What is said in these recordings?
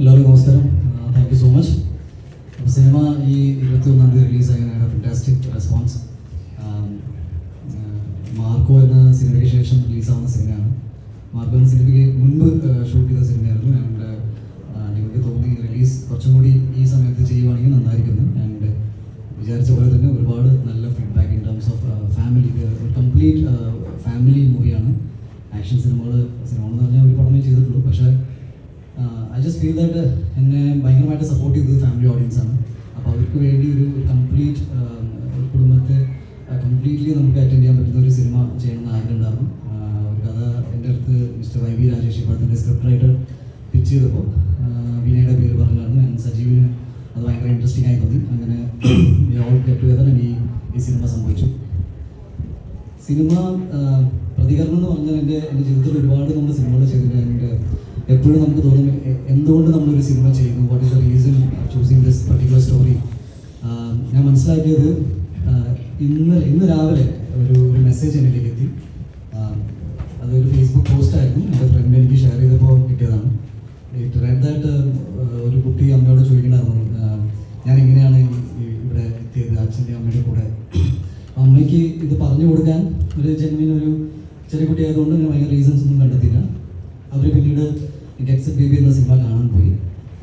എല്ലാവർക്കും നമസ്കാരം. Thank you so much cinema ഈ ഇരുപത്തി ഒന്നാം തീയതി റിലീസാകാനാണ് ഫിന്റാസ്റ്റിക് റെസ്പോൺസ് മാർക്കോ എന്ന സിനിമയ്ക്ക് ശേഷം റിലീസാവുന്ന സിനിമയാണ്. മാർക്കോ എന്ന സിനിമയ്ക്ക് മുൻപ് ഷൂട്ട് ചെയ്ത സിനിമയായിരുന്നു. ആൻഡ് എനിക്ക് തോന്നി റിലീസ് കുറച്ചും കൂടി ഈ സമയത്ത് ചെയ്യുവാണെങ്കിൽ നന്നായിരിക്കുന്നു. ആൻഡ് വിചാരിച്ച പോലെ തന്നെ ഒരുപാട് നല്ല feedback in terms of family ഒരു കംപ്ലീറ്റ് ഫാമിലി മൂവിയാണ് ആക്ഷൻ സിനിമകൾ സിനിമകൾ എന്ന് പറഞ്ഞാൽ ഒരു പടമേ ചെയ്തിട്ടുള്ളൂ. പക്ഷേ ഐ ജസ്റ്റ് ഫീൽ ദാറ്റ് എന്നെ ഭയങ്കരമായിട്ട് സപ്പോർട്ട് ചെയ്തത് ഫാമിലി ഓഡിയൻസ് ആണ്. അപ്പോൾ അവർക്ക് വേണ്ടി ഒരു കംപ്ലീറ്റ് കുടുംബത്തെ കംപ്ലീറ്റ്ലി നമുക്ക് അറ്റൻഡ് ചെയ്യാൻ പറ്റുന്ന ഒരു സിനിമ ചെയ്യണമെന്ന് ആഗ്രഹം ഉണ്ടായിരുന്നു ആഹ് ഒരു കഥ എന്റെ അടുത്ത് മിസ്റ്റർ വൈ വി രാജേഷ് പടത്തിന്റെ സ്ക്രിപ്റ്റ് റൈറ്റർ പിച്ച് ചെയ്തപ്പോൾ വിനയുടെ പേര് പറഞ്ഞായിരുന്നു ആൻഡ് സജീവിന് അത് ഭയങ്കര ഇൻട്രസ്റ്റിംഗ് ആയി തോന്നി. അങ്ങനെ ഓൾ ഗെറ്റ് ടുഗദർ ഈ ഈ സിനിമ സംഭവിച്ചു. സിനിമ പ്രതികരണം എന്ന് പറഞ്ഞാൽ എന്റെ എന്റെ ജീവിതത്തിൽ ഒരുപാട് നമ്മൾ സിനിമകൾ ചെയ്തിട്ടുണ്ട്. എപ്പോഴും നമുക്ക് തോന്നും എന്തുകൊണ്ട് നമ്മളൊരു സിനിമ ചെയ്യുന്നു? What is the reason choosing this particular story ഞാൻ മനസ്സിലാക്കിയത് ഇന്ന് ഇന്ന് രാവിലെ ഒരു ഒരു മെസ്സേജ് എന്നിലേക്ക് എത്തി. അതൊരു ഫേസ്ബുക്ക് പോസ്റ്റായിരുന്നു എന്റെ ഫ്രണ്ട് എനിക്ക് ഷെയർ ചെയ്തപ്പോൾ കിട്ടിയതാണ്. ഇറ്റ് റെഡ് ഒരു കുട്ടി അമ്മയോട് ചോദിക്കണമായിരുന്നു ഞാൻ എങ്ങനെയാണ് ഇവിടെ എത്തിയത്? അച്ഛന്റെ അമ്മയുടെ കൂടെ? അമ്മയ്ക്ക് ഇത് പറഞ്ഞു കൊടുക്കാൻ ഒരു ജന്മിനൊരു ചെറിയ കുട്ടി ആയതുകൊണ്ട് ഞാൻ ഭയങ്കര റീസൺസ് ഒന്നും കണ്ടെത്തിയില്ല. അവർ പിന്നീട് ഗെറ്റ്സ് ബേബി എന്ന സിനിമ കാണാൻ പോയി.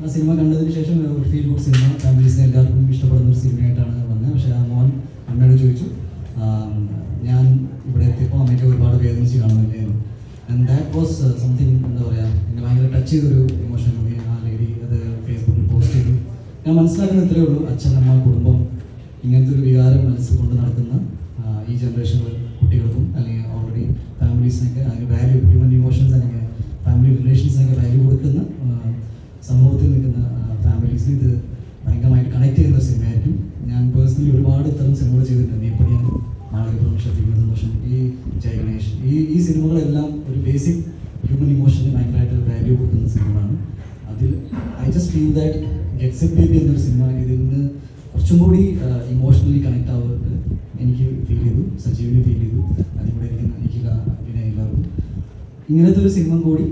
ആ സിനിമ കണ്ടതിന് ശേഷം ഒരു ഫീൽ ഗുഡ് സിനിമ ഫാമിലീസിനെ എല്ലാവർക്കും ഇഷ്ടപ്പെടുന്ന ഒരു സിനിമയായിട്ടാണ് വന്നത് പക്ഷേ ആ മോൻ അമ്മയോട് ചോദിച്ചു ഞാൻ ഇവിടെ എത്തിയപ്പോൾ അമ്മയ്ക്ക് ഒരുപാട് വേദനിച്ച് കാണുന്നില്ലായിരുന്നു ആൻഡ് ദാറ്റ് വാസ് സംതിങ് എന്താ പറയുക എന്നെ ഭയങ്കര ടച്ച് ചെയ്തൊരു ഇമോഷൻ മൂവി ആ ലേഡി അത് ഫേസ്ബുക്കിൽ പോസ്റ്റ് ചെയ്തു. ഞാൻ മനസ്സിലാക്കുന്ന ഇത്രയേ ഉള്ളൂ അച്ഛൻ അമ്മ കുടുംബം ഇങ്ങനത്തെ ഒരു വികാരം മനസ്സിൽ കൊണ്ട് നടക്കുന്ന ഈ ജനറേഷനിൽ കുട്ടികൾക്കും അല്ലെങ്കിൽ ഓൾറെഡി ഫാമിലീസിനൊക്കെ അതിന് വാല്യൂ ഹ്യൂമൻ ഇമോഷൻസ് അല്ലെങ്കിൽ ഫാമിലി റിലേഷൻസിനൊക്കെ വാല്യൂ കൊടുക്കുന്ന സമൂഹത്തിൽ നിൽക്കുന്ന ഫാമിലീസിന് ഇത് ഭയങ്കരമായിട്ട് കണക്ട് ചെയ്യുന്ന സിനിമയായിരിക്കും ഞാൻ പേഴ്സണലി ഒരുപാട് ഇത്തരം സിനിമകൾ ചെയ്തിട്ടുണ്ട്. നീപ്പടിയാൻ നാളെ ഷഫീഖ് സന്തോഷം ഈ ജയ ഗണേഷ് ഈ ഈ സിനിമകളെല്ലാം ഒരു ബേസിക് ഹ്യൂമൻ ഇമോഷന് ഭയങ്കരമായിട്ട് വാല്യൂ കൊടുക്കുന്ന സിനിമകളാണ്. അതിൽ I just feel that gets baby എന്നൊരു സിനിമ ഇതിൽ നിന്ന് കുറച്ചും കൂടി ഇമോഷണലി കണക്ട് ആവുന്നത് എനിക്ക് ഫീൽ ചെയ്തു സജീവിന് ഫീൽ ചെയ്തു അതിലൂടെ എനിക്ക് എനിക്ക് പിന്നെ എല്ലാവർക്കും ഇങ്ങനത്തെ ഒരു സിനിമ കൂടി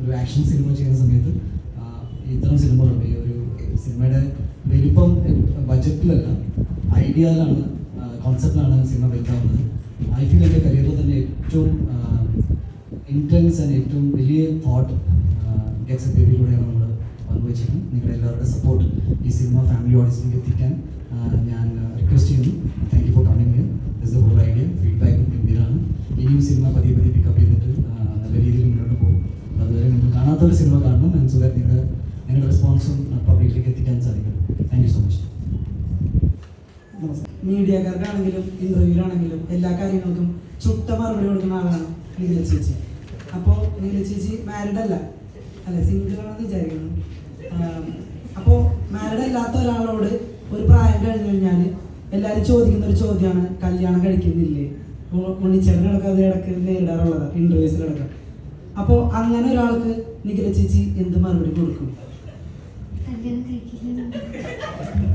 ഒരു ആക്ഷൻ സിനിമ ചെയ്യുന്ന സമയത്ത് ഇത്തരം സിനിമകളുണ്ട് ഈ ഒരു സിനിമയുടെ വലിപ്പം ബജറ്റിലല്ല ഐഡിയയിലാണ് കോൺസെപ്റ്റിലാണ് സിനിമ വലുതാവുന്നത് ഐ ഫീൽ എന്റെ കരിയറിൽ തന്നെ ഏറ്റവും ഇന്റൻസ് ആൻഡ് ഏറ്റവും വലിയ തോട്ട് എ ബേബിയിലൂടെയാണ് നമ്മൾ പങ്കുവച്ചിരിക്കുന്നത്. നിങ്ങളുടെ എല്ലാവരുടെ സപ്പോർട്ട് ഈ സിനിമ ഫാമിലി ഓഡിയൻസിലേക്ക് എത്തിക്കാൻ ഞാൻ റിക്വസ്റ്റ് ചെയ്യുന്നു. Thank you for coming is the whole idea ഫീഡ്ബാക്കും ഗംഭീരമാണ് ഇനിയും സിനിമ പതിയെ പതിയെ റെസ്പോൺസും പബ്ലിക്കിലേക്ക് എത്തിക്കാൻ സാധിക്കും. താങ്ക് യു സോ മച്ച് മീഡിയക്കാർക്കാണെങ്കിലും ഇന്റർവ്യൂവിലാണെങ്കിലും എല്ലാ കാര്യങ്ങൾക്കും ചുട്ട മറുപടി കൊടുക്കുന്ന ആളാണ് നീല ചേച്ചി. അപ്പോൾ നീല ചേച്ചി മാരിഡ് അല്ല. അല്ല സിംഗിൾ ആണെന്ന് വിചാരിക്കുന്നു. അപ്പോൾ മാരിഡ് അല്ലാത്ത ഒരാളോട് ഒരു പ്രായം കഴിഞ്ഞു കഴിഞ്ഞാൽ എല്ലാവരും ചോദിക്കുന്ന ഒരു ചോദ്യമാണ് കല്യാണം കഴിക്കുന്നില്ലേ? ഉണ്ണിച്ചേട്ടനടക്കം അത് ഇടയ്ക്ക് നേരിടാറുള്ളതാണ് ഇന്റർവ്യൂസിലടക്കം അപ്പോൾ അങ്ങനെ ഒരാൾക്ക് നിഖില ചേച്ചി എന്ത് മറുപടി കൊടുക്കും?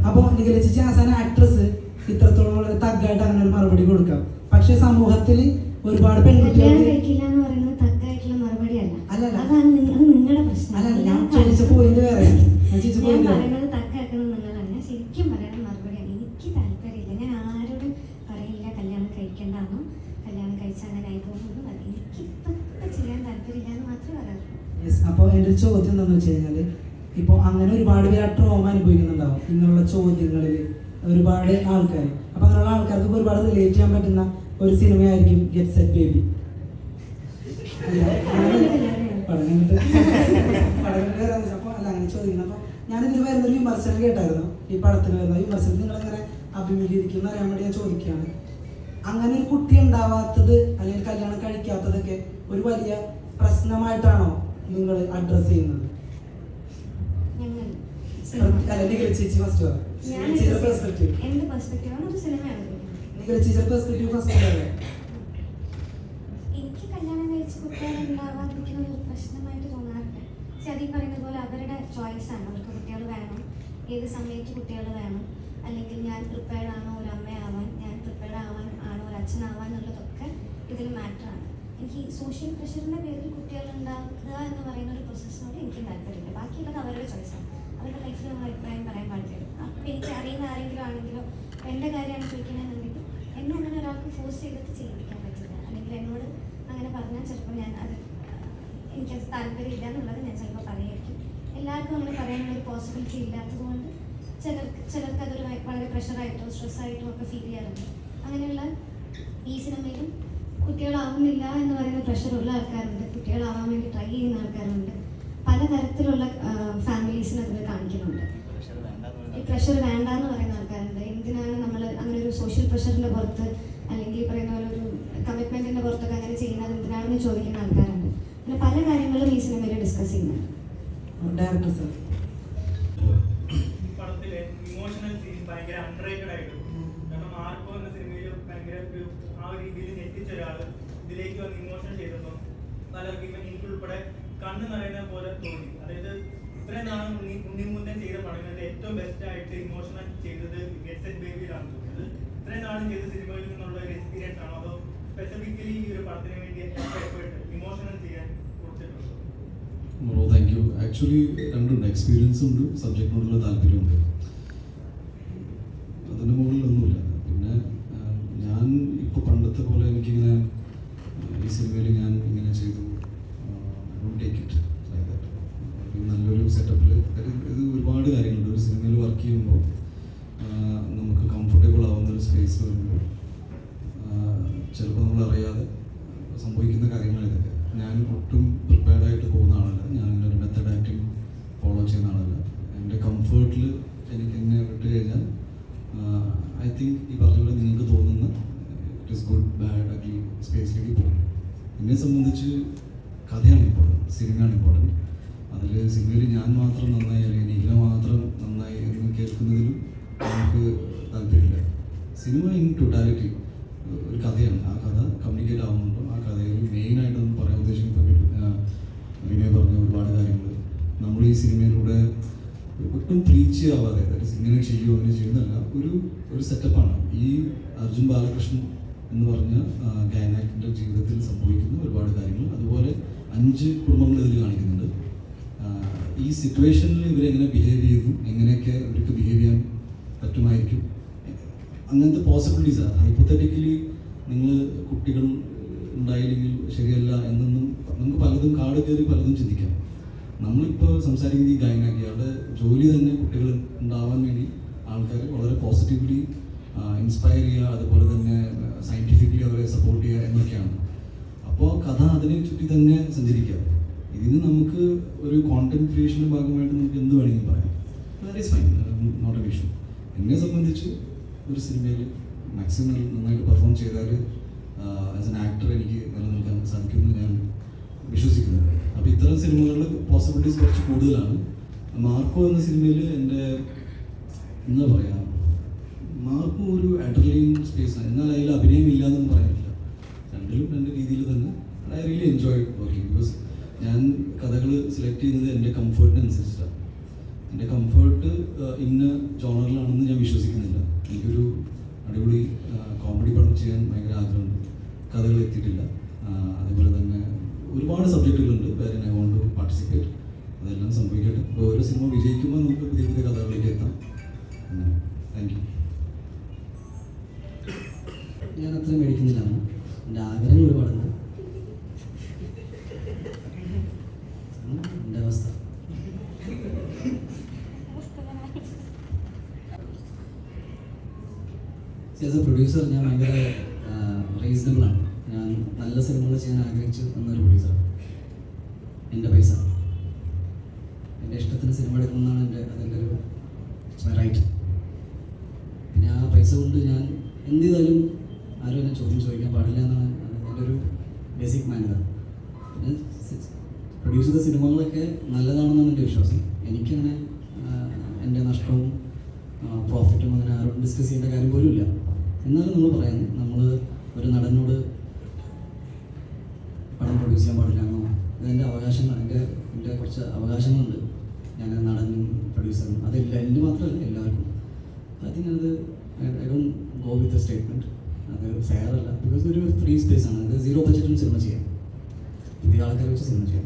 അപ്പോൾ നിഖില ചേച്ചി ആക്ട്രസ് ഇത്രത്തോളം വളരെ തഗ്ഗായിട്ട് അങ്ങനെ ഒരു മറുപടി കൊടുക്കാം. പക്ഷെ സമൂഹത്തിൽ ഒരുപാട് പെൺകുട്ടികൾ കഴിക്കില്ല എന്ന് പറയുന്നത് തക്കായിട്ടുള്ള മറുപടി അല്ല അല്ലല്ല. അതാണ് നിങ്ങ- അത് നിങ്ങളുടെ പ്രശ്നം അല്ല ഞാൻ ഞാൻ ചോദിച്ച പോയിന്റ് വേറെ ഞാൻ ചോദിച്ച ഞാൻ പോയിന്റ് പറയുന്നത് തക്കാക്കുന്നത് നിങ്ങളാണ് ഞാൻ ശരിക്കും പറയുന്ന മറുപടിയാണ് എനിക്ക് താല്പര്യമില്ല ഞാൻ ആരോടും പറയില്ല കല്യാണം കഴിക്കേണ്ടെന്നോ കല്യാണം കഴിച്ചാൽ അങ്ങനെ ആയിപ്പോകുന്നു എനിക്ക് ഇപ്പം ഇപ്പം ചെയ്യാൻ താല്പര്യമില്ല എന്ന് മാത്രമേ പറയാറുള്ളൂ യെസ് അപ്പോൾ എന്റെ ഒരു ചോദ്യം എന്താണെന്ന് വെച്ച് കഴിഞ്ഞാൽ ഇപ്പോൾ അങ്ങനെ ഒരുപാട് പേര് ആ ട്രോമ അനുഭവിക്കുന്നുണ്ടാവും. ഇങ്ങനെയുള്ള ചോദ്യങ്ങളിൽ ഒരുപാട് ആൾക്കാർ അപ്പം അങ്ങനെയുള്ള ആൾക്കാർക്ക് ഒരുപാട് റിലേറ്റ് ചെയ്യാൻ പറ്റുന്ന ഒരു സിനിമയായിരിക്കും ഗെറ്റ് സെറ്റ് ബേബി അങ്ങനെ ചോദിക്കുന്നത്. അപ്പോൾ ഞാനിതിൽ വരുന്നൊരു വിമർശനം കേട്ടായിരുന്നു. ഈ പടത്തിന് വരുന്ന വിമർശനം നിങ്ങളെങ്ങനെ അഭിമുഖീകരിക്കുന്ന അറിയാൻ വേണ്ടി ഞാൻ ചോദിക്കുകയാണ് അങ്ങനെ ഒരു കുട്ടി ഉണ്ടാവാത്തത് അല്ലെങ്കിൽ കല്യാണം കഴിക്കാത്തതൊക്കെ ഒരു വലിയ പ്രശ്നമായിട്ടാണോ നിങ്ങൾ അഡ്രസ് ചെയ്യുന്നത്? ചേച്ചി ഫസ്റ്റ് പെർസ്പെക്റ്റീവ് എന്ത് പെർസ്പെക്റ്റീവാണ് ഒരു സിനിമയാണ് പെർസ്പെക്റ്റീവ് ഫസ്റ്റ് എനിക്ക് കല്യാണം കഴിച്ച് കുട്ടികളുണ്ടാവാതിരിക്കുന്ന ഒരു പ്രശ്നമായിട്ട് തോന്നാറില്ല. പക്ഷെ അതീ പറയുന്ന പോലെ അവരുടെ ചോയ്സ് ആണ്. അവർക്ക് കുട്ടികൾ വേണം. ഏത് സമയത്ത് കുട്ടികൾ വേണം. അല്ലെങ്കിൽ ഞാൻ പ്രിപ്പയർഡ് ആണോ ഒരു അമ്മയാവാൻ ഞാൻ പ്രിപ്പയർഡ് ആവാൻ ആണോ ഒരു അച്ഛനാവാൻ എന്നുള്ളതൊക്കെ ഇതിൽ മാറ്ററാണ് എനിക്ക് സോഷ്യൽ പ്രഷറിന്റെ പേരിൽ കുട്ടികൾ ഉണ്ടാക്കുക എന്ന് പറയുന്ന ഒരു പ്രോസസ്സിനോട് എനിക്ക് താല്പര്യമില്ല. ബാക്കിയുള്ള ലൈഫിൽ നമ്മൾ അഭിപ്രായം പറയാൻ പാടില്ല അപ്പം എനിക്ക് അറിയുന്ന ആരെങ്കിലും ആണെങ്കിലും എന്റെ കാര്യമാണ് ചോദിക്കണമെന്നുണ്ടെങ്കിൽ എന്നെ അങ്ങനെ ഒരാൾക്ക് ഫോഴ്സ് ചെയ്തിട്ട് ചെയ്യിപ്പിക്കാൻ പറ്റില്ല അല്ലെങ്കിൽ എന്നോട് അങ്ങനെ പറഞ്ഞാൽ ചിലപ്പോൾ ഞാൻ അത് എനിക്കത് താല്പര്യമില്ല എന്നുള്ളത് ഞാൻ ചിലപ്പോൾ പറയായിരിക്കും എല്ലാവർക്കും അങ്ങനെ പറയാനുള്ളൊരു പോസിബിലിറ്റി ഇല്ലാത്തതുകൊണ്ട് ചിലർക്ക് ചിലർക്ക് അതൊരു വളരെ പ്രഷറായിട്ടോ സ്ട്രെസ്സായിട്ടോ ഒക്കെ ഫീൽ ചെയ്യാറുണ്ട് അങ്ങനെയുള്ള ഈ സിനിമയിലും കുട്ടികളാവുന്നില്ല എന്ന് പറയുന്ന പ്രഷറുള്ള ആൾക്കാരുണ്ട് കുട്ടികളാവാൻ വേണ്ടി ട്രൈ ചെയ്യുന്ന ആൾക്കാരുണ്ട് പലതരത്തിലുള്ള ഫാമിലീസിനെ അതിൽ കാണിക്കുന്നുണ്ട്. ഈ പ്രഷർ വേണ്ട എന്ന് പറയുന്ന ആൾക്കാരുണ്ട്. എന്തിനാണ് നമ്മൾ അങ്ങനെ ഒരു സോഷ്യൽ പ്രഷറിന്റെ പുറത്ത് അല്ലെങ്കിൽ പറയുന്ന പോലെ ഒരു കമ്മിറ്റ്മെന്റിന്റെ പുറത്തൊക്കെ അങ്ങനെ ചെയ്യുന്നത്? എന്തിനാണെന്ന് ചോദിക്കുന്ന ആൾക്കാരുണ്ട്. അങ്ങനെ പല കാര്യങ്ങളും ഈ സിനിമയിൽ ഡിസ്കസ് ചെയ്യുന്നുണ്ട്. ഡയറക്ടർ സാർ ഈ പടത്തിലെ ഇമോഷണൽ സീൻ ഭയങ്കര അണ്ടർറേറ്റഡ് ആയിട്ട് കാരണം മാർക്കോ എന്ന സിനിമയിൽ ഭയങ്കര ഒരു ആ ഒരു രീതിയിൽ ഞെട്ടിച്ച ഒരാൾ ഇതിലേക്ക് വന്ന് ഇമോഷൻ ചെയ്തപ്പോൾ പലർക്കും ഇവൻ എനിക്കുൾപ്പെടെ കണ്ണ് നിറയുന്ന പോലെ തോന്നി. അതായത് ഇത്രയും നാളും ഉണ്ണി ഉണ്ണിമുന്നൻ ചെയ്ത പടങ്ങളിൽ ഏറ്റവും ബെസ്റ്റ് ആയിട്ട് ഇമോഷണൽ ചെയ്തത് ഗെറ്റ് ബേബിയിലാണ് തോന്നിയത് ഇത്രയും നാളും ചെയ്ത സിനിമയിൽ നിന്നുള്ള ഒരു എക്സ്പീരിയൻസ് ആണോ അതോ സ്പെസിഫിക്കലി ഈ ഒരു പടത്തിന് വേണ്ടി എഫേർട്ട് ഇമോഷണൽ ചെയ്യാൻ കൊടുത്തിട്ടുണ്ടോ? ബ്രോ താങ്ക് യു ആക്ച്വലി രണ്ടുണ്ട്. എക്സ്പീരിയൻസ് ഉണ്ട് സബ്ജക്റ്റിനോടുള്ള താല്പര്യമുണ്ട് അതിന് മുകളിലൊന്നുമില്ല പിന്നെ ഞാൻ ഇപ്പോൾ പണ്ടത്തെ പോലെ എനിക്കിങ്ങനെ ഈ സിനിമയിൽ ഞാൻ ഇങ്ങനെ ചെയ്തു. ടേക്ക് ഇറ്റ് നല്ലൊരു സെറ്റപ്പിൽ ഇത് ഒരുപാട് കാര്യങ്ങളുണ്ട്. ഒരു സിനിമയിൽ വർക്ക് ചെയ്യുമ്പോൾ നമുക്ക് കംഫർട്ടബിൾ ആവുന്ന ഒരു സ്പേസ് വരുമ്പോൾ ചിലപ്പോൾ നമ്മൾ അറിയാതെ സംഭവിക്കുന്ന കാര്യങ്ങൾ ഇതൊക്കെ. ഞാൻ ഒട്ടും പ്രിപ്പയർഡ് ആയിട്ട് പോകുന്ന ആളല്ല. ഞാൻ ഒരു മെത്തഡ് ആക്ടിങ് ഫോളോ ചെയ്യുന്ന ആളല്ല. എന്റെ കംഫേർട്ടിൽ എനിക്ക് എന്നെ വിട്ട് കഴിഞ്ഞാൽ ഐ തിങ്ക് ഈ പറഞ്ഞ നിങ്ങൾക്ക് തോന്നുന്ന it is good bad ugly സ്പേസിലേക്ക് പോകും എന്നെ സംബന്ധിച്ച് കഥയാണ് ഇമ്പോർട്ടന്റ് സിനിമയാണ് ഇമ്പോർട്ടന്റ് അതിൽ സിനിമയിൽ ഞാൻ മാത്രം നന്നായി അല്ലെങ്കിൽ നിഖില മാത്രം നന്നായി എന്ന് കേൾക്കുന്നതിലും നമുക്ക് താല്പര്യമില്ല. സിനിമ ഇൻ ടോട്ടാലിറ്റി ഒരു കഥയാണ്. ആ കഥ കമ്മ്യൂണിക്കേറ്റ് ആവുന്നുണ്ടോ. ആ കഥയിൽ മെയിനായിട്ടൊന്നും പറയാൻ ഉദ്ദേശിക്കുന്ന വിനയ പറഞ്ഞ ഒരുപാട് കാര്യങ്ങൾ. നമ്മൾ ഈ സിനിമയിലൂടെ ഒട്ടും പ്രീച്ച് ആവാതെ അതായത് ഇങ്ങനെ ചെയ്യുമോ അങ്ങനെ ചെയ്യുന്നതല്ല ഒരു ഒരു സെറ്റപ്പാണ് ഈ അർജുൻ ബാലകൃഷ്ണൻ എന്ന് പറഞ്ഞ ഗായനാക്ടിന്റെ ജീവിതത്തിൽ സംഭവിക്കുന്ന ഒരുപാട് കാര്യങ്ങൾ. അതുപോലെ അഞ്ച് കുടുംബങ്ങൾ ഇതിൽ കാണിക്കുന്നുണ്ട്. ഈ സിറ്റുവേഷനിൽ ഇവരെങ്ങനെ ബിഹേവ് ചെയ്യുന്നു എങ്ങനെയൊക്കെ ഇവർക്ക് ബിഹേവ് ചെയ്യാൻ പറ്റുമായിരിക്കും? അങ്ങനത്തെ പോസിബിലിറ്റീസ് ഹൈപ്പോത്തറ്റിക്കലി നിങ്ങൾ കുട്ടികൾ ഉണ്ടായില്ലെങ്കിൽ ശരിയല്ല എന്നൊന്നും നമുക്ക് പലതും കാട് കയറി പലതും ചിന്തിക്കാം. നമ്മളിപ്പോൾ സംസാരിക്കുന്ന ഈ ഗൈനാക്കി അവിടെ ജോലി തന്നെ കുട്ടികൾ ഉണ്ടാവാൻ വേണ്ടി ആൾക്കാർ വളരെ പോസിറ്റീവ്ലി ഇൻസ്പയർ ചെയ്യുക അതുപോലെ തന്നെ സയന്റിഫിക്കലി അവരെ സപ്പോർട്ട് ചെയ്യുക എന്നൊക്കെയാണ്. അപ്പോൾ കഥ അതിനെ ചുറ്റി തന്നെ സഞ്ചരിക്കുക ഇതിന് നമുക്ക് ഒരു കോണ്ടന്റ് ക്രിയേഷന്റെ ഭാഗമായിട്ട് നമുക്ക് എന്ത് വേണമെങ്കിലും പറയാം. That is fine not a എന്നെ സംബന്ധിച്ച് ഒരു സിനിമയിൽ മാക്സിമം നന്നായിട്ട് പെർഫോം ചെയ്താൽ ആസ് എൻ ആക്ടർ എനിക്ക് നിലനിൽക്കാൻ സാധിക്കുമെന്ന് ഞാൻ വിശ്വസിക്കുന്നത് അപ്പോൾ ഇത്തരം സിനിമകളിൽ പോസിബിലിറ്റീസ് കുറച്ച് കൂടുതലാണ്. മാർക്കോ എന്ന സിനിമയിൽ എന്റെ എന്താ പറയുക മാർക്കോ ഒരു അഡ്രലീൻ സ്പേസാണ് എന്നാൽ അതിൽ അഭിനയം ഇല്ല എന്നൊന്നും പറയാനില്ല രണ്ടിലും രണ്ട് രീതിയിൽ തന്നെ I really enjoy working because ഞാൻ കഥകൾ സെലക്ട് ചെയ്യുന്നത് എന്റെ കംഫർട്ടിനനുസരിച്ചിട്ടാണ് എന്റെ കംഫർട്ട് ഇന്ന ജോണറിലാണെന്ന് ഞാൻ വിശ്വസിക്കുന്നില്ല. എനിക്കൊരു അടിപൊളി കോമഡി പടം ചെയ്യാൻ ഭയങ്കര ആഗ്രഹമുണ്ട്. കഥകൾ എത്തിയിട്ടില്ല. അതുപോലെ തന്നെ ഒരുപാട് സബ്ജക്റ്റുകളുണ്ട് വേറെ ഐ വോണ്ട് ടു പാർട്ടിസിപ്പേറ്റ് അതെല്ലാം സംഭവിക്കട്ടെ. ഓരോ സിനിമ വിജയിക്കുമ്പോൾ നമുക്ക് പുതിയ പുതിയ കഥകളിലേക്ക് എത്താം. Thank you as a producer ഞാൻ ഭയങ്കര റീസണബിൾ ആണ്. ഞാൻ നല്ല സിനിമകൾ ചെയ്യാൻ ആഗ്രഹിച്ചു എന്നൊരു പ്രൊഡ്യൂസർ എന്റെ പൈസ. എന്റെ ഇഷ്ടത്തിന് സിനിമ എടുക്കുന്നതാണ് എന്റെ അതിന്റെ ഒരു റൈറ്റ് പിന്നെ ആ പൈസ കൊണ്ട് ഞാൻ എന്ത് ചെയ്താലും ആരും എന്നെ ചോദ്യം ചോദിക്കാൻ പാടില്ല എന്നാണ് എന്റെ ഒരു ബേസിക് മാനത പിന്നെ പ്രൊഡ്യൂസ് ചെയ്ത സിനിമകളൊക്കെ നല്ലതാണെന്നാണ് എന്റെ വിശ്വാസം. എനിക്കങ്ങനെ എന്റെ നഷ്ടവും പ്രോഫിറ്റും അങ്ങനെ ആരും ഡിസ്കസ് ചെയ്യേണ്ട കാര്യം പോലും ഇല്ല എന്നാലും നമ്മൾ പറയുന്നത് നമ്മൾ ഒരു നടനോട് പണം പ്രൊഡ്യൂസ് ചെയ്യാൻ പാടില്ല എന്നോ അതെന്റെ അവകാശങ്ങൾ എന്റെ എന്റെ കുറച്ച് അവകാശങ്ങളുണ്ട്. ഞാൻ നടൻ പ്രൊഡ്യൂസറും അതില്ല എന്റെ മാത്രമല്ല എല്ലാവർക്കും. ഐ തിങ്ക് അത് I don't go with a statement അത് ഫെയർ അല്ല ബിക്കോസ് ഒരു ഫ്രീ സ്പേസ് ആണ് അത് സീറോ ബഡ്ജറ്റിലും സിനിമ ചെയ്യാം. പുതിയ ആൾക്കാരെ വെച്ച് സിനിമ ചെയ്യാം.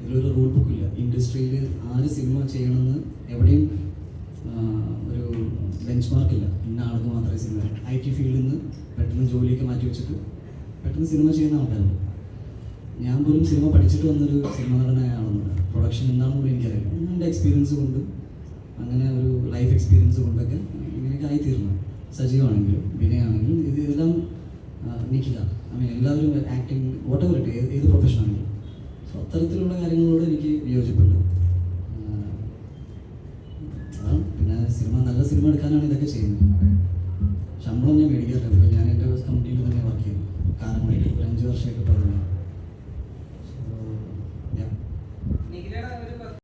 ഇതിലൊരു റൂൾ ബുക്ക് ഇല്ല. ഇൻഡസ്ട്രിയിൽ ആര് സിനിമ ചെയ്യണമെന്ന് എവിടെയും ഒരു ബെഞ്ച് മാർക്കില്ല ഇന്ന ആൾക്ക് മാത്രമേ സിനിമ ഐ ടി ഫീൽഡിൽ നിന്ന് പെട്ടെന്ന് ജോലിയൊക്കെ മാറ്റി വെച്ചിട്ട് പെട്ടെന്ന് സിനിമ ചെയ്യുന്ന ആൾക്കാരുണ്ട്. ഞാൻ പോലും സിനിമ പഠിച്ചിട്ട് വന്നൊരു സിനിമ നടനായാണെന്നില്ല പ്രൊഡക്ഷൻ എന്താണെന്ന് പോലും എനിക്കറിയില്ല. എന്റെ എക്സ്പീരിയൻസ് കൊണ്ട് അങ്ങനെ ഒരു ലൈഫ് എക്സ്പീരിയൻസ് കൊണ്ടൊക്കെ ഇങ്ങനെയൊക്കെ ആയിത്തീർന്നു. സജീവാണെങ്കിലും വിനയാണെങ്കിലും ഇത് ഇതെല്ലാം നിൽക്കുക ഐ മീൻ എല്ലാവരും ആക്ടിങ് വോട്ടവർ ഇട്ട് ഏത് പ്രൊഫഷനാണെങ്കിലും സോ അത്തരത്തിലുള്ള കാര്യങ്ങളോട് എനിക്ക് വിയോജിപ്പുണ്ട് സിനിമ നല്ല സിനിമ എടുക്കാനാണ് ഇതൊക്കെ ചെയ്യുന്നത്. ശമ്പളം ഞാൻ മേടിക്കാറില്ല. ഞാൻ എന്റെ കമ്പനിയിൽ തന്നെ വർക്ക് ചെയ്യുന്നു. കാരണം ഒരു അഞ്ച് വർഷമൊക്കെ പറഞ്ഞു